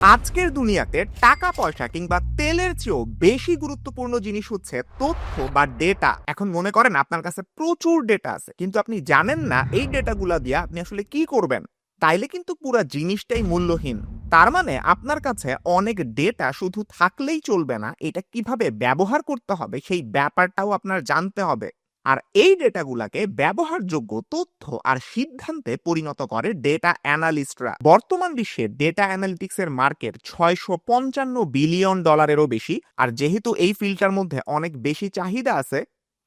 আজকের দুনিয়াতে টাকা পয়সা কিংবা তেলের চেয়েও বেশি গুরুত্বপূর্ণ জিনিস হচ্ছে তথ্য বা ডেটা এখন মনে করেন আপনার কাছে প্রচুর ডেটা আছে, কিন্তু আপনি জানেন না এই ডেটাগুলা দিয়ে আপনি আসলে কি করবেন। তাইলে কিন্তু পুরো জিনিসটাই মূল্যহীন। তার মানে আপনার কাছে অনেক ডেটা শুধু থাকলেই চলবে না, এটা কীভাবে ব্যবহার করতে হবে সেই ব্যাপারটাও আপনার জানতে হবে। আর এই ডেটাগুলাকে ব্যবহারযোগ্য তথ্য আর সিদ্ধান্তে পরিণত করে ডেটা অ্যানালিস্টরা। বর্তমান বিশ্বে ডেটা অ্যানালিটিক্সের মার্কেট ছয়শো পঞ্চান্ন বিলিয়ন ডলারেরও বেশি, আর যেহেতু এই ফিল্ডটার মধ্যে অনেক বেশি চাহিদা আছে,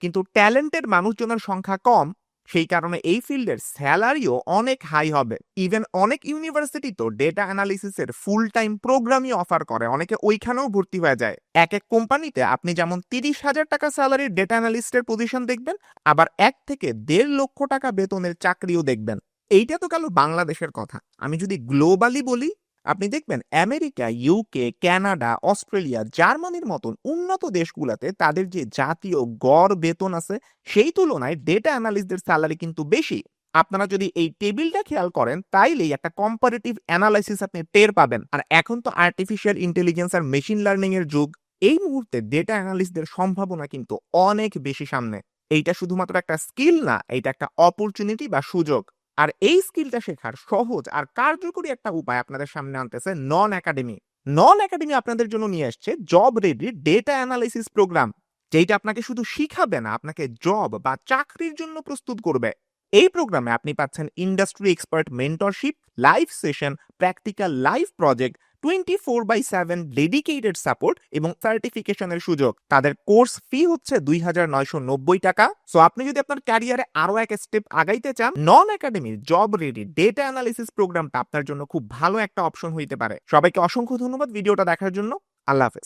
কিন্তু ট্যালেন্টেড মানুষজনের সংখ্যা কম সেই কারণে এই ফিল্ডের স্যালারিও অনেক হাই হবে। ইভেন অনেক ইউনিভার্সিটি তো ডেটা অ্যানালিসিসের ফুল টাইম প্রোগ্রামই অফার করে। অনেকে ওইখানেও ভর্তি হয়ে যায়। এক এক কোম্পানিতে আপনি যেমন তিরিশ হাজার টাকা স্যালারির ডেটা অ্যানালিস্টের পজিশন দেখবেন, আবার এক থেকে দেড় লক্ষ টাকা বেতনের চাকরিও দেখবেন। এইটা তো গেল বাংলাদেশের কথা। আমি যদি গ্লোবালি বলি আপনি দেখবেন আমেরিকা ইউকে কানাডা অস্ট্রেলিয়া জার্মানির মতন উন্নত দেশগুলোতে তাদের যে জাতীয় গড় বেতন আছে, সেই তুলনায় ডেটা অ্যানালিস্টদের স্যালারি কিন্তু বেশি। আপনারা যদি এই টেবিলটা খেয়াল করেন, তাইলেই একটা কম্পারেটিভ অ্যানালাইসিস আপনি টের পাবেন। আর এখন তো আর্টিফিশিয়াল ইন্টেলিজেন্স আর মেশিন লার্নিং এর যুগ, এই মুহূর্তে ডেটা অ্যানালিস্টদের সম্ভাবনা কিন্তু অনেক বেশি সামনে। এইটা শুধুমাত্র একটা স্কিল না এটা একটা অপরচুনিটি বা সুযোগ। আর এই স্কিলটা শেখার সহজ আর কার্যকরী একটা উপায় আপনাদের সামনে আনতেছে নন একাডেমি নন একাডেমি আপনাদের জন্য নিয়ে আসছে job ready data analysis program যেটা আপনাকে শুধু শিখাবে না, আপনাকে জব বা চাকরির জন্য প্রস্তুত করবে। এই প্রোগ্রামে আপনি পাচ্ছেন industry expert mentorship live session practical live project twenty four by seven dedicated support এবং সার্টিফিকেশনের সুযোগ। তাদের কোর্স ফি হচ্ছে দুই হাজার নয়শো নব্বই টাকা। সো আপনি যদি আপনার ক্যারিয়ারে আরও এক স্টেপ আগাইতে চান, নন একাডেমির জব রেডি ডেটা অ্যানালিসিস প্রোগ্রামটা আপনার জন্য খুব ভালো একটা অপশন হইতে পারে। সবাইকে অসংখ্য ধন্যবাদ ভিডিওটা দেখার জন্য। আল্লাহ হাফেজ।